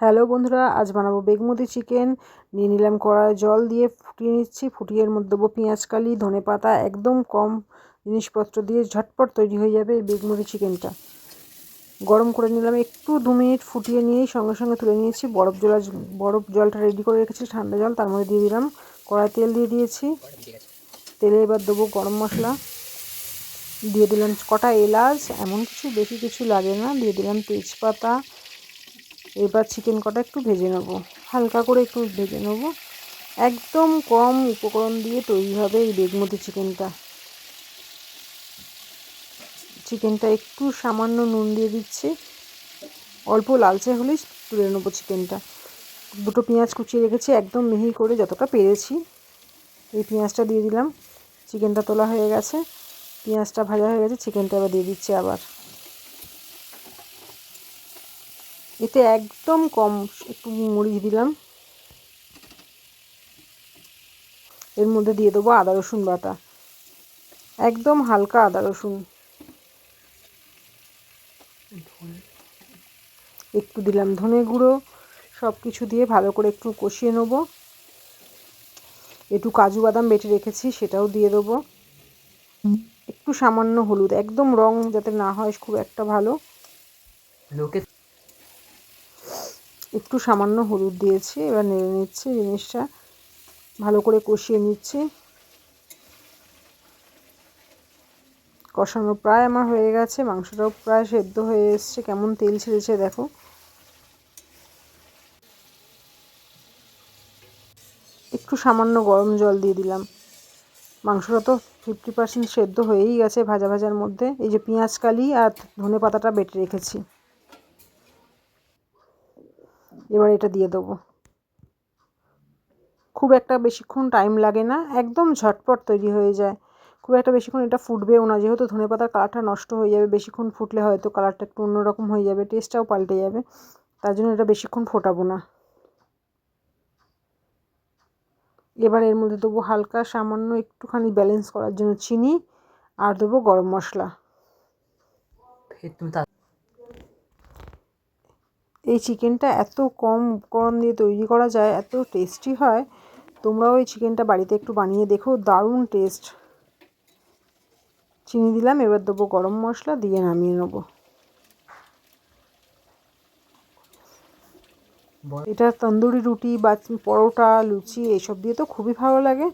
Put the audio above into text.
Hello বন্ধুরা, আজ বানাবো বেগমতি চিকেন। নিয়ে নিলাম কড়াই জল দিয়ে ফুটিয়ে নিচ্ছি। ফুটিয়ে এর মধ্যে দেবো পেঁয়াজ, কালি, ধনে পাতা, একদম কম জিনিসপত্র দিয়ে ঝটপট তৈরি হয়ে যাবে এই বেগমতি চিকেনটা। গরম করে নিলাম একটু, দু মিনিট ফুটিয়ে নিয়েই সঙ্গে সঙ্গে তুলে নিয়েছি। বরফ জল বরফ জলটা রেডি করে রেখেছি, ঠান্ডা জল, তার মধ্যে দিয়ে দিলাম কড়াই তেল দিয়ে দিয়েছি। তেলে এবার দেবো গরম মশলা। দিয়ে দিলাম কটা এলাচ, এমন কিছু বেশি কিছু লাগে না। দিয়ে দিলাম তেজপাতা এবার চিকেন কটা একটু ভেজে নেব। হালকা করে একটু ভেজে নেব। একদম কম উপকরণ দিয়ে তৈরি হবে এই বেগমতি চিকেনটা চিকেনটা একটু সামান্য নুন দিয়ে দিচ্ছি। অল্প লালচে হলেই তুলে নেব চিকেনটা দুটো পেঁয়াজ কুচিয়ে রেখেছি, একদম মিহি করে যতটা পেরেছি। এই পেঁয়াজটা দিয়ে দিলাম। চিকেনটা তোলা হয়ে গেছে। পেঁয়াজটা ভাজা হয়ে গেছে চিকেনটা এবার দিয়ে দিচ্ছি আবার। এতে একদম কম, একটু মরিচ দিলাম। এর মধ্যে দিয়ে দেবো আদা, রসুন বাটা। একদম হালকা আদা, রসুন। একটু দিলাম ধনে গুঁড়ো সব কিছু দিয়ে ভালো করে একটু কষিয়ে নেব। একটু কাজু বাদাম বেটে রেখেছি, সেটাও দিয়ে দেবো। একটু সামান্য হলুদ, একদম রং যাতে না হয়, খুব একটা ভালো। লোকে একটু সামান্য হলুদ দিয়েছি, এবার নেড়ে নিচ্ছি জিনিসটা। ভালো করে কষিয়ে নিচ্ছি। কষানো প্রায় আমার হয়ে গেছে, মাংসটাও প্রায় সেদ্ধ হয়ে এসছে, কেমন তেল ছেড়েছে দেখো। একটু সামান্য গরম জল দিয়ে দিলাম। মাংসটা তো ফিফটি পার্সেন্ট সেদ্ধ হয়েই গেছে ভাজা ভাজার মধ্যে। এই যে পেঁয়াজ কালি আর ধনে পাতাটা বেটে রেখেছি। এবার এটা দিয়ে দেবো। খুব একটা বেশিক্ষণ টাইম লাগে না, একদম ঝটপট তৈরি হয়ে যায়। খুব একটা বেশিক্ষণ এটা ফুটবেও না, যেহেতু ধনে পাতার কালারটা নষ্ট হয়ে যাবে, বেশিক্ষণ ফুটলে হয়তো কালারটা একটু অন্যরকম হয়ে যাবে টেস্টটাও পাল্টে যাবে। তার জন্য এটা বেশিক্ষণ ফোটাবো না। এবার এর মধ্যে দেবো হালকা সামান্য একটুখানি ব্যালেন্স করার জন্য চিনি, আর দেবো গরম মশলা। এই চিকেনটা এত কম উপকরণ দিয়ে তৈরি করা যায় এত টেস্টি হয়। তোমরাও এই চিকেনটা বাড়িতে একটু বানিয়ে দেখো দারুণ টেস্ট চিনি দিলাম এবার দেবো গরম মশলা দিয়ে নামিয়ে নেব। এটা তন্দুরি রুটি বা পরোটা লুচি এসব দিয়ে তো খুবই ভালো লাগে।